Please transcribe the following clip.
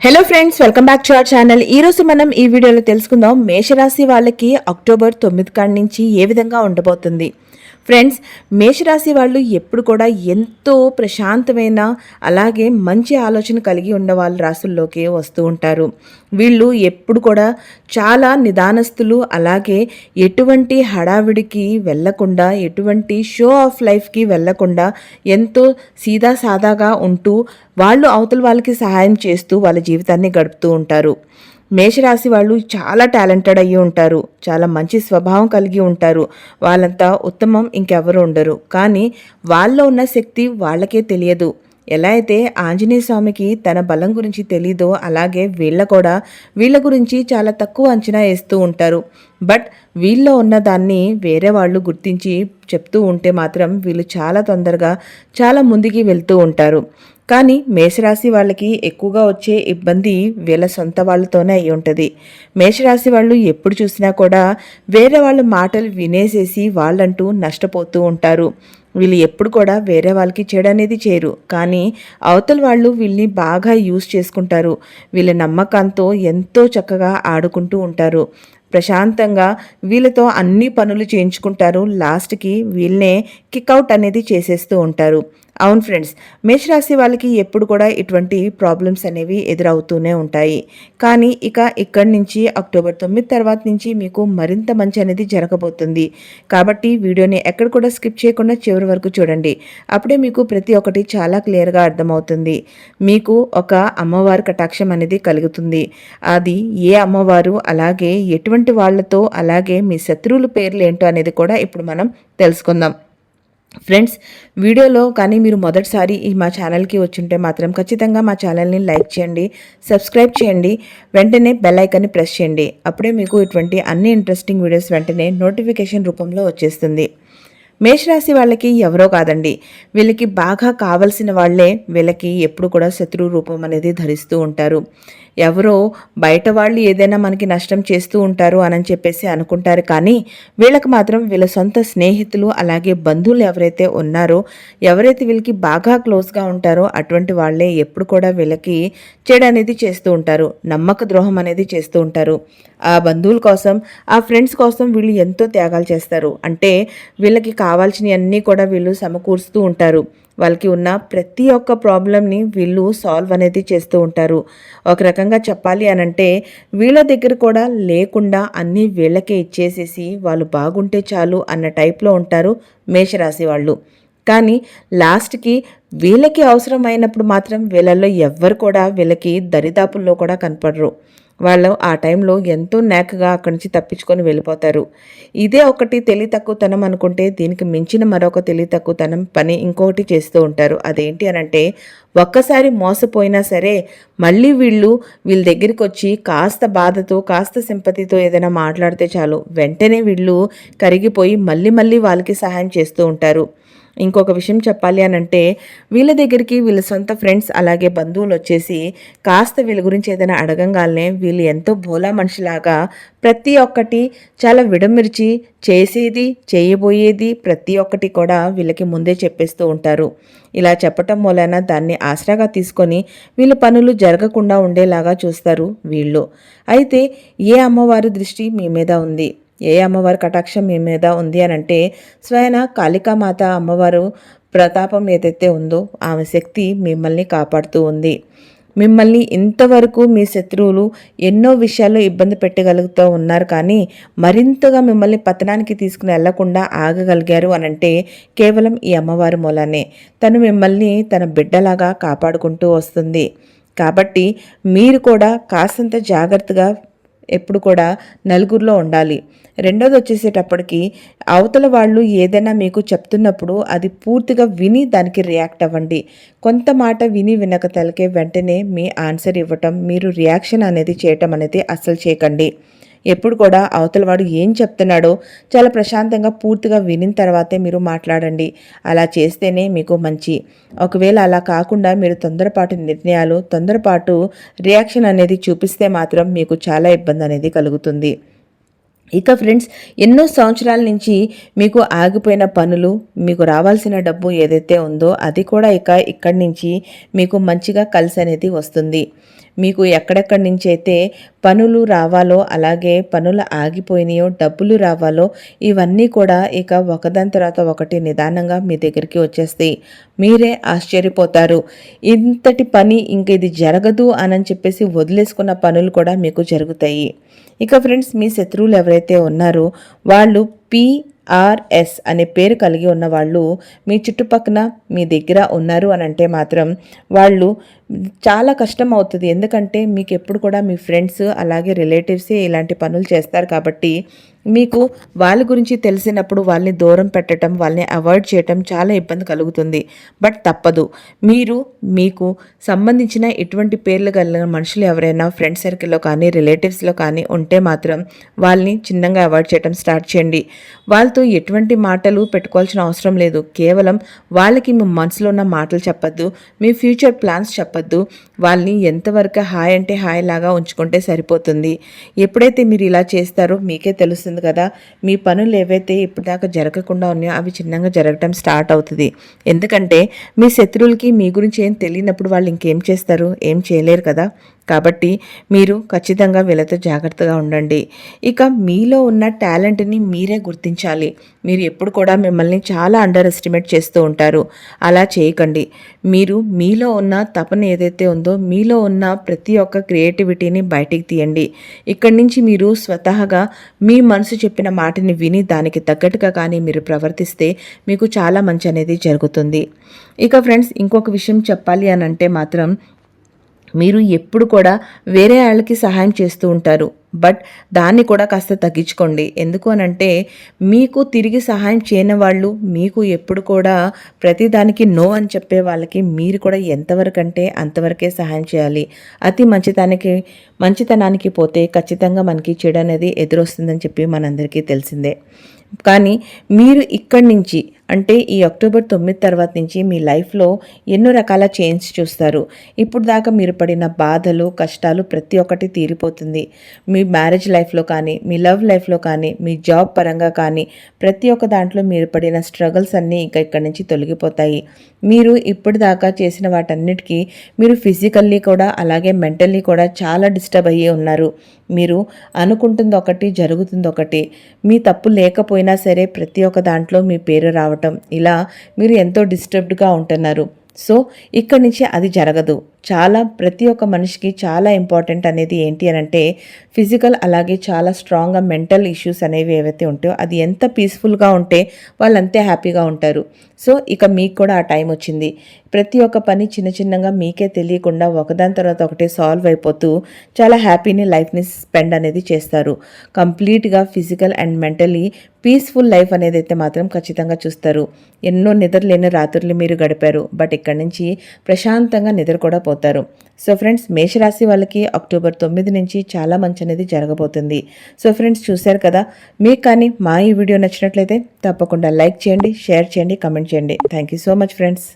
Hello friends welcome back to our channel ఈ రోజు మనం ఈ వీడియోలో తెలుసుకుందాం మేషరాశి వాళ్ళకి అక్టోబర్ తొమ్మిది కాడి నుంచి ఏ విధంగా ఉండబోతుంది? ఫ్రెండ్స్ మేషరాశి వాళ్ళు ఎప్పుడు కూడా ఎంతో ప్రశాంతమైన అలాగే మంచి ఆలోచన కలిగి ఉన్న వాళ్ళ రాసుల్లోకి వస్తూ ఉంటారు. వీళ్ళు ఎప్పుడు కూడా చాలా నిదానస్తులు అలాగే ఎటువంటి హడావిడికి వెళ్ళకుండా ఎటువంటి షో ఆఫ్ లైఫ్కి వెళ్ళకుండా ఎంతో సీదా సాదాగా ఉంటూ వాళ్ళు అవతల వాళ్ళకి సహాయం చేస్తూ వాళ్ళ జీవితాన్ని గడుపుతూ ఉంటారు. మేషరాశి వాళ్ళు చాలా టాలెంటెడ్ అయ్యి ఉంటారు. చాలా మంచి స్వభావం కలిగి ఉంటారు. వాళ్ళంతా ఉత్తమం ఇంకెవరు ఉండరు. కానీ వాళ్ళలో ఉన్న శక్తి వాళ్ళకే తెలియదు. ఎలా అయితే ఆంజనేయ స్వామికి తన బలం గురించి తెలీదో అలాగే వీళ్ళ కూడా వీళ్ళ గురించి చాలా తక్కువ అంచనా వేస్తూ ఉంటారు. బట్ వీళ్ళలో ఉన్న దాన్ని వేరే వాళ్ళు గుర్తించి చెప్తూ ఉంటే మాత్రం వీళ్ళు చాలా తొందరగా చాలా ముందుకి వెళ్తూ ఉంటారు. కానీ మేషరాశి వాళ్ళకి ఎక్కువగా వచ్చే ఇబ్బంది వీళ్ళ సొంత వాళ్ళతోనే అయి ఉంటుంది. మేషరాశి వాళ్ళు ఎప్పుడు చూసినా కూడా వేరే వాళ్ళ మాటలు వినేసేసి వాళ్ళంటూ నష్టపోతూ ఉంటారు. వీళ్ళు ఎప్పుడు కూడా వేరే వాళ్ళకి చెడు అనేది చేయరు కానీ అవతల వాళ్ళు వీళ్ళని బాగా యూజ్ చేసుకుంటారు. వీళ్ళ నమ్మకంతో ఎంతో చక్కగా ఆడుకుంటూ ఉంటారు. ప్రశాంతంగా వీళ్ళతో అన్ని పనులు చేయించుకుంటారు. లాస్ట్కి వీళ్ళనే కిక్అవుట్ అనేది చేసేస్తూ ఉంటారు. అవును ఫ్రెండ్స్ మేషరాశి వాళ్ళకి ఎప్పుడు కూడా ఇటువంటి ప్రాబ్లమ్స్ అనేవి ఎదురవుతూనే ఉంటాయి. కానీ ఇక ఇక్కడి నుంచి అక్టోబర్ తొమ్మిది తర్వాత నుంచి మీకు మరింత మంచి అనేది జరగబోతుంది. కాబట్టి వీడియోని ఎక్కడ కూడా స్కిప్ చేయకుండా చివరి వరకు చూడండి. అప్పుడే మీకు ప్రతి ఒక్కటి చాలా క్లియర్గా అర్థమవుతుంది. మీకు ఒక అమ్మవారి కటాక్షం అనేది కలుగుతుంది. అది ఏ అమ్మవారు అలాగే ఎటువంటి వాళ్ళతో అలాగే మీ శత్రువుల పేర్లు ఏంటో అనేది కూడా ఇప్పుడు మనం తెలుసుకుందాం. ఫ్రెండ్స్ వీడియోలో కానీ మీరు మొదటిసారి మా ఛానల్కి వచ్చింటే మాత్రం ఖచ్చితంగా మా ఛానల్ని లైక్ చేయండి సబ్స్క్రైబ్ చేయండి వెంటనే బెల్ ఐకాన్ని ప్రెస్ చేయండి. అప్పుడే మీకు ఇటువంటి అన్ని ఇంట్రెస్టింగ్ వీడియోస్ వెంటనే నోటిఫికేషన్ రూపంలో వచ్చేస్తుంది. మేషరాశి వాళ్ళకి ఎవరో కాదండి. వీళ్ళకి బాగా కావలసిన వాళ్ళే వీళ్ళకి ఎప్పుడు కూడా శత్రు రూపం అనేది ధరిస్తూ ఉంటారు. ఎవరో బయట వాళ్ళు ఏదైనా మనకి నష్టం చేస్తూ ఉంటారు అని చెప్పేసి అనుకుంటారు కానీ వీళ్ళకి మాత్రం వీళ్ళ సొంత స్నేహితులు అలాగే బంధువులు ఎవరైతే ఉన్నారో ఎవరైతే వీళ్ళకి బాగా క్లోజ్గా ఉంటారో అటువంటి వాళ్ళే ఎప్పుడు కూడా వీళ్ళకి చెడు అనేది చేస్తూ ఉంటారు. నమ్మక ద్రోహం అనేది చేస్తూ ఉంటారు. ఆ బంధువుల కోసం ఆ ఫ్రెండ్స్ కోసం వీళ్ళు ఎంతో త్యాగాలు చేస్తారు. అంటే వీళ్ళకి కావాల్సినవన్నీ కూడా వీళ్ళు సమకూరుస్తూ ఉంటారు. వాళ్ళకి ఉన్న ప్రతి ఒక్క ప్రాబ్లమ్ని వీళ్ళు సాల్వ్ అనేది చేస్తూ ఉంటారు. ఒక రకంగా చెప్పాలి అని అంటే వీళ్ళ దగ్గర కూడా లేకుండా అన్నీ వీళ్ళకే ఇచ్చేసేసి వాళ్ళు బాగుంటే చాలు అన్న టైప్లో ఉంటారు మేషరాశి వాళ్ళు. కానీ లాస్ట్కి వీళ్ళకి అవసరమైనప్పుడు మాత్రం వీళ్ళల్లో ఎవ్వరు కూడా వీళ్ళకి దరిదాపుల్లో కూడా కనపడరు. వాళ్ళు ఆ టైంలో ఎంతో నేకగా అక్కడి నుంచి తప్పించుకొని వెళ్ళిపోతారు. ఇదే ఒకటి తెలివి తక్కువతనం అనుకుంటే దీనికి మించిన మరొక తెలివి తక్కువతనం పని ఇంకొకటి చేస్తూ ఉంటారు. అదేంటి అని అంటే ఒక్కసారి మోసపోయినా సరే మళ్ళీ వీళ్ళు వీళ్ళ దగ్గరికి వచ్చి కాస్త బాధతో కాస్త సింపతితో ఏదైనా మాట్లాడితే చాలు. వెంటనే వీళ్ళు కరిగిపోయి మళ్ళీ మళ్ళీ వాళ్ళకి సహాయం చేస్తూ ఉంటారు. ఇంకొక విషయం చెప్పాలి అని అంటే వీళ్ళ దగ్గరికి వీళ్ళ సొంత ఫ్రెండ్స్ అలాగే బంధువులు వచ్చేసి కాస్త వీళ్ళ గురించి ఏదైనా అడగంగానే వీళ్ళు ఎంతో భోలా మనిషిలాగా ప్రతి ఒక్కటి చాలా విడమిర్చి చేసేది చేయబోయేది ప్రతి ఒక్కటి కూడా వీళ్ళకి ముందే చెప్పేస్తూ ఉంటారు. ఇలా చెప్పటం మూలన దాన్ని ఆసరాగా తీసుకొని వీళ్ళ పనులు జరగకుండా ఉండేలాగా చూస్తారు వీళ్ళు. అయితే ఏ అమ్మవారి దృష్టి మీ మీద ఉంది? ఏ అమ్మవారి కటాక్షం మీ మీద ఉంది అని అంటే స్వయన కాళికామాత అమ్మవారు ప్రతాపం ఏదైతే ఉందో ఆమె శక్తి మిమ్మల్ని కాపాడుతూ ఉంది. మిమ్మల్ని ఇంతవరకు మీ శత్రువులు ఎన్నో విషయాల్లో ఇబ్బంది పెట్టగలుగుతూ ఉన్నారు కానీ మరింతగా మిమ్మల్ని పతనానికి తీసుకుని వెళ్ళకుండా ఆగగలిగారు అని అంటే కేవలం ఈ అమ్మవారి మూలానే. తను మిమ్మల్ని తన బిడ్డలాగా కాపాడుకుంటూ వస్తుంది. కాబట్టి మీరు కూడా కాస్తంత జాగ్రత్తగా ఎప్పుడు కూడా నలుగురిలో ఉండాలి. రెండోది వచ్చేసేటప్పటికి అవతల వాళ్ళు ఏదైనా మీకు చెప్తున్నప్పుడు అది పూర్తిగా విని దానికి రియాక్ట్ అవ్వండి. కొంత మాట విని వినక తలకే వెంటనే మీ ఆన్సర్ ఇవ్వటం మీరు రియాక్షన్ అనేది చేయటం అనేది అస్సలు చేయకండి. ఎప్పుడు కూడా అవతల వాడు ఏం చెప్తున్నాడో చాలా ప్రశాంతంగా పూర్తిగా వినిన తర్వాతే మీరు మాట్లాడండి. అలా చేస్తేనే మీకు మంచి. ఒకవేళ అలా కాకుండా మీరు తొందరపాటు నిర్ణయాలు తొందరపాటు రియాక్షన్ అనేది చూపిస్తే మాత్రం మీకు చాలా ఇబ్బంది అనేది కలుగుతుంది. ఇక ఫ్రెండ్స్ ఎన్నో సంవత్సరాల నుంచి మీకు ఆగిపోయిన పనులు మీకు రావాల్సిన డబ్బు ఏదైతే ఉందో అది కూడా ఇక ఇక్కడి నుంచి మీకు మంచిగా కలిసి అనేది వస్తుంది. మీకు ఎక్కడెక్కడి నుంచి అయితే పనులు రావాలో అలాగే పనులు ఆగిపోయినాయో డబ్బులు రావాలో ఇవన్నీ కూడా ఇక ఒకదాని తర్వాత ఒకటి నిదానంగా మీ దగ్గరికి వచ్చేస్తాయి. మీరే ఆశ్చర్యపోతారు. ఇంతటి పని ఇంక ఇది జరగదు అని చెప్పేసి వదిలేసుకున్న పనులు కూడా మీకు జరుగుతాయి. ఇక ఫ్రెండ్స్ మీ శత్రువులు ఎవరైతే ఉన్నారో వాళ్ళు పి ఆర్ఎస్ అనే పేరు కలిగి ఉన్న వాళ్ళు మీ చుట్టుపక్కన మీ దగ్గర ఉన్నారు అని అంటే మాత్రం వాళ్ళు చాలా కష్టం అవుతుంది. ఎందుకంటే మీకు ఎప్పుడు కూడా మీ ఫ్రెండ్స్ అలాగే రిలేటివ్సే ఇలాంటి పనులు చేస్తారు కాబట్టి మీకు వాళ్ళ గురించి తెలిసినప్పుడు వాళ్ళని దూరం పెట్టడం వాళ్ళని అవాయిడ్ చేయటం చాలా ఇబ్బంది కలుగుతుంది. బట్ తప్పదు. మీరు మీకు సంబంధించిన ఎటువంటి పేర్లు కలిగిన మనుషులు ఎవరైనా ఫ్రెండ్ సర్కిల్లో కానీ రిలేటివ్స్లో కానీ ఉంటే మాత్రం వాళ్ళని చిన్నగా అవాయిడ్ చేయడం స్టార్ట్ చేయండి. వాళ్ళతో ఎటువంటి మాటలు పెట్టుకోవాల్సిన అవసరం లేదు. కేవలం వాళ్ళకి మీ మనసులో ఉన్న మాటలు చెప్పద్దు మీ ఫ్యూచర్ ప్లాన్స్ చెప్పద్దు. వాళ్ళని ఎంతవరకు హాయ్ అంటే హాయ్ లాగా ఉంచుకుంటే సరిపోతుంది. ఎప్పుడైతే మీరు ఇలా చేస్తారో మీకే తెలుస్తుంది. కదా. మీ పనులు ఏవైతే ఇప్పటిదాకా జరగకుండా ఉన్నాయో అవి చిన్నగా జరగటం స్టార్ట్ అవుతుంది. ఎందుకంటే మీ శత్రువులకి మీ గురించి ఏం తెలియనప్పుడు వాళ్ళు ఇంకేం చేస్తారు? ఏం చేయలేరు కదా. కాబట్టి మీరు ఖచ్చితంగా వీళ్ళతో జాగ్రత్తగా ఉండండి. ఇక మీలో ఉన్న టాలెంట్ని మీరే గుర్తించాలి. మీరు ఎప్పుడు కూడా మిమ్మల్ని చాలా అండర్ ఎస్టిమేట్ చేస్తూ ఉంటారు. అలా చేయకండి. మీరు మీలో ఉన్న తపన ఏదైతే ఉందో మీలో ఉన్న ప్రతి ఒక్క క్రియేటివిటీని బయటికి తీయండి. ఇక్కడి నుంచి మీరు స్వతహాగా మీ మనసు చెప్పిన మాటని విని దానికి తగ్గట్టుగా కానీ మీరు ప్రవర్తిస్తే మీకు చాలా మంచి అనేది జరుగుతుంది. ఇక ఫ్రెండ్స్ ఇంకొక విషయం చెప్పాలి అని అంటే మాత్రం మీరు ఎప్పుడు కూడా వేరే వాళ్ళకి సహాయం చేస్తూ ఉంటారు. బట్ దాన్ని కూడా కాస్త తగ్గించుకోండి. ఎందుకు అనంటే మీకు తిరిగి సహాయం చేయని వాళ్ళు మీకు ఎప్పుడు కూడా ప్రతిదానికి నో అని చెప్పే వాళ్ళకి మీరు కూడా ఎంతవరకు అంటే అంతవరకే సహాయం చేయాలి. అతి మంచితనానికి మంచితనానికి పోతే ఖచ్చితంగా మనకి చెడు అనేది ఎదురొస్తుందని చెప్పి మనందరికీ తెలిసిందే. కానీ మీరు ఇక్కడి నుంచి అంటే ఈ అక్టోబర్ తొమ్మిది తర్వాత నుంచి మీ లైఫ్లో ఎన్నో రకాల చేంజ్ చూస్తారు. ఇప్పుడు దాకా మీరు పడిన బాధలు కష్టాలు ప్రతి ఒక్కటి తీరిపోతుంది. మీ మ్యారేజ్ లైఫ్లో కానీ మీ లవ్ లైఫ్లో కానీ మీ జాబ్ పరంగా కానీ ప్రతి ఒక్క దాంట్లో మీరు పడిన స్ట్రగుల్స్ అన్నీ ఇంకా ఇక్కడి నుంచి తొలగిపోతాయి. మీరు ఇప్పటిదాకా చేసిన వాటన్నిటికీ మీరు ఫిజికల్లీ కూడా అలాగే మెంటల్లీ కూడా చాలా డిస్టర్బ్ అయ్యి ఉన్నారు. మీరు అనుకుంటుంది ఒకటి జరుగుతుంది ఒకటి. మీ తప్పు లేకపోయినా సరే ప్రతి ఒక్క దాంట్లో మీ పేరు రావటం ఇలా మీరు ఎంతో డిస్టర్బ్డ్గా ఉంటున్నారు. సో ఇక్కడి నుంచి అది జరగదు. చాలా ప్రతి ఒక్క మనిషికి చాలా ఇంపార్టెంట్ అనేది ఏంటి అని అంటే ఫిజికల్ అలాగే చాలా స్ట్రాంగ్గా మెంటల్ ఇష్యూస్ అనేవి ఏవైతే ఉంటాయో అది ఎంత పీస్ఫుల్గా ఉంటే వాళ్ళు అంతే హ్యాపీగా ఉంటారు. సో ఇక మీకు కూడా ఆ టైం వచ్చింది. ప్రతి ఒక్క పని చిన్న చిన్నగా మీకే తెలియకుండా ఒకదాని తర్వాత ఒకటి సాల్వ్ అయిపోతూ చాలా హ్యాపీని లైఫ్ని స్పెండ్ అనేది చేస్తారు. కంప్లీట్గా physical and mentally peaceful life అనేది అయితే మాత్రం ఖచ్చితంగా చూస్తారు. ఎన్నో నిద్రలేని రాత్రులు మీరు గడిపారు. బట్ ఇక్కడి నుంచి ప్రశాంతంగా నిద్ర కూడా పోతారు. సో ఫ్రెండ్స్ మేషరాశి వాళ్ళకి అక్టోబర్ తొమ్మిది నుంచి చాలా మంచి అనేది జరగబోతుంది. సో ఫ్రెండ్స్ చూశారు కదా? మీకు కానీ మా ఈ వీడియో నచ్చినట్లయితే తప్పకుండా లైక్ చేయండి షేర్ చేయండి కమెంట్ చేయండి. Thank you so much friends